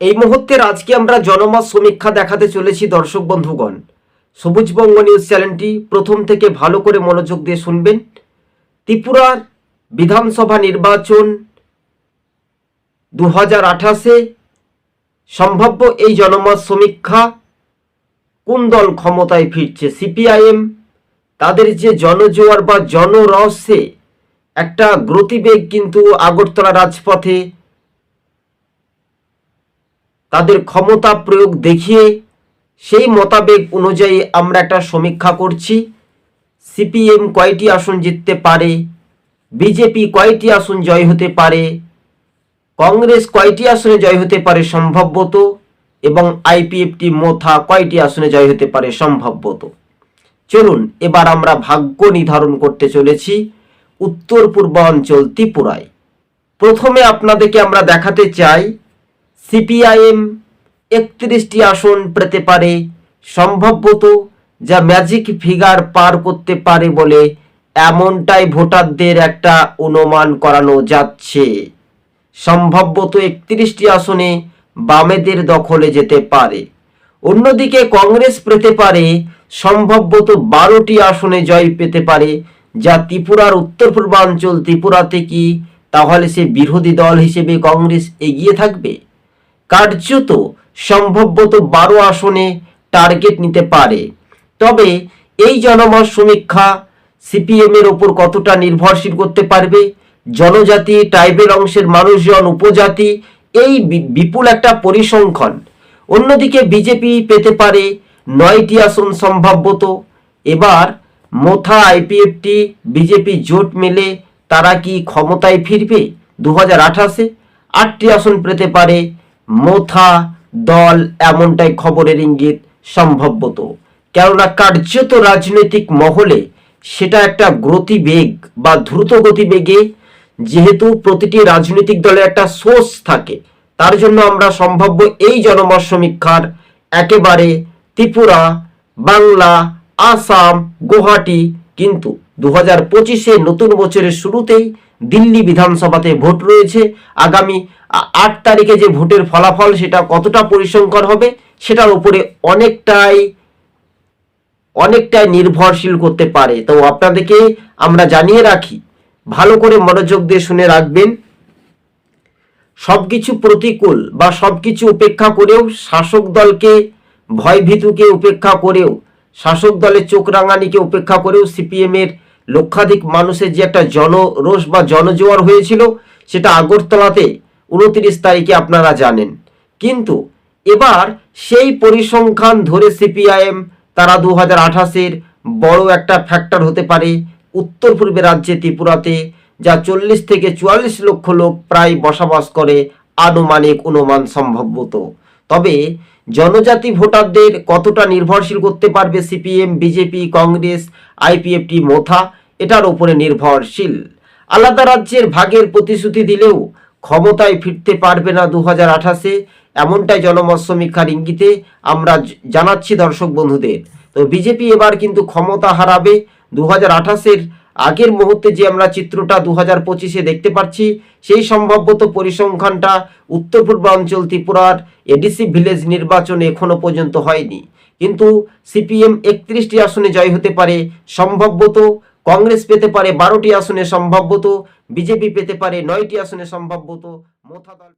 এই মুহূর্তের আজকে আমরা জনমত সমীক্ষা দেখাতে চলেছি দর্শক বন্ধুগণ। সবুজবঙ্গ নিউজ চ্যানেলটি প্রথম থেকে ভালো করে মনোযোগ দিয়ে শুনবেন। ত্রিপুরার বিধানসভা নির্বাচন দু হাজার আঠাশে সম্ভাব্য এই জনমত সমীক্ষা কোন দল ক্ষমতায় ফিরছে? সিপিআইএম তাদের যে জনজোয়ার বা জনরসে একটা গতিবেগ কিন্তু আগরতলা রাজপথে তাদের ক্ষমতা প্রয়োগ দেখিয়ে সেই মতাবেগ অনুযায়ী আমরা একটা সমীক্ষা করছি। সিপিএম কয়টি আসন জিততে পারে? বিজেপি কয়টি আসন জয় হতে পারে? কংগ্রেস কয়টি আসনে জয় হতে পারে সম্ভবত? এবং আইপিএফটি মোথা কয়টি আসনে জয় হতে পারে সম্ভবত? চলুন, এবার আমরা ভাগ্য নির্ধারণ করতে চলেছি উত্তর পূর্বাঞ্চল ত্রিপুরায়। প্রথমে আপনাদেরকে আমরা দেখাতে চাই সিপিআইএম একত্রিশটি আসন পেতে পারে, সম্ভবত যা ম্যাজিক ফিগার পার করতে পারে বলে এমনটাই ভোটারদের একটা অনুমান করানো যাচ্ছে। সম্ভবত একত্রিশটি আসনে বামেদের দখলে যেতে পারে। অন্যদিকে কংগ্রেস পেতে পারে, সম্ভবত বারোটি আসনে জয় পেতে পারে, যা ত্রিপুরার উত্তর পূর্বাঞ্চল ত্রিপুরাতে কি তাহলে সে বিরোধী দল হিসেবে কংগ্রেস এগিয়ে থাকবে? কার্যত সম্ভবত বারো আসনে টার্গেট নিতে পারে। তবে এই জনমত সমীক্ষা সিপিএম এর ওপর কতটা নির্ভরশীল করতে পারবে? জনজাতি ট্রাইবেল অংশের মানুষজন, উপজাতি, এই বিপুল একটা পরিসংখ্যান। অন্যদিকে বিজেপি পেতে পারে নয়টি আসন সম্ভাব্যত। এবার মোথা আইপিএফটি বিজেপি জোট মেলে তারা কি ক্ষমতায় ফিরবে? দু হাজার আঠাশে আটটি আসন পেতে পারে মোথা দল এমনটাই খবরের ইঙ্গিত সম্ভবত। কেননা কার্যত রাজনৈতিক মহলে সেটা একটা গতিবেগ বা দ্রুত গতিবেগে যেহেতু প্রতিটি রাজনৈতিক দলের একটা সোর্স থাকে, তার জন্য আমরা সম্ভাব্য এই জনমত সমীক্ষার একেবারে ত্রিপুরা, বাংলা, আসাম, গুয়াহাটি কিন্তু দু হাজার পঁচিশে নতুন বছরের শুরুতেই দিল্লি বিধানসভাতে ভোট রয়েছে। আগামী আট তারিখে যে ভোটের ফলাফল সেটা কতটা পরিসংখ্যান হবে, সেটার উপরে অনেকটাই অনেকটাই নির্ভরশীল করতে পারে। তো আপনাদেরকে আমরা জানিয়ে রাখি, ভালো করে মনোযোগ দিয়ে শুনে রাখবেন, সবকিছু প্রতিকূল বা সবকিছু উপেক্ষা করেও শাসক দলকে ভয়ভীতুকে উপেক্ষা করেও, শাসক দলের চোখ রাঙানিকে উপেক্ষা করেও সিপিএম এর লক্ষাধিক মানুষের যে একটা জনরোষ বা জনজোয়ার হয়েছিল, সেটা আগরতলাতে উনত্রিশ তারিখে আপনারা জানেন। কিন্তু এবার সেই পরিসংখ্যান ধরে সিপিআইএম, তারা দু হাজার আঠাশের বড় একটা ফ্যাক্টর হতে পারে উত্তর পূর্বে রাজ্যে ত্রিপুরাতে, যা চল্লিশ থেকে চুয়াল্লিশ লক্ষ লোক প্রায় বসবাস করে আনুমানিক অনুমান সম্ভবত। তবে জনজাতি ভোটারদের কতটা নির্ভরশীল করতে পারবে CPM, BJP, Congress IPFT Motha, এটার উপরে নির্ভরশীল। আলাদা রাজ্যের ভাগের প্রতিশ্রুতি দিলেও ক্ষমতায় ফিরতে পারবে না দু হাজার আঠাশে। এমনটাই জনমত সমীক্ষার ইঙ্গিতে আমরা জানাচ্ছি দর্শক বন্ধুদের। তো বিজেপি এবার কিন্তু ক্ষমতা হারাবে। দু হাজার আঠাশের আগের মুহূর্তে যে আমরা চিত্রটা দু হাজার পঁচিশে দেখতে পাচ্ছি, সেই সম্ভাব্যত পরিসংখ্যানটা উত্তর পূর্বাঞ্চল ত্রিপুরার এডিসি ভিলেজ নির্বাচনে এখনও পর্যন্ত হয়নি। কিন্তু সিপিএম একত্রিশটি আসনে জয় হতে পারে। সম্ভাব্যত কংগ্রেস পেতে পারে বারোটি আসনে সম্ভাব্যত বিজেপি পেতে পারে নয়টি আসনে সম্ভাব্যত মোথা দল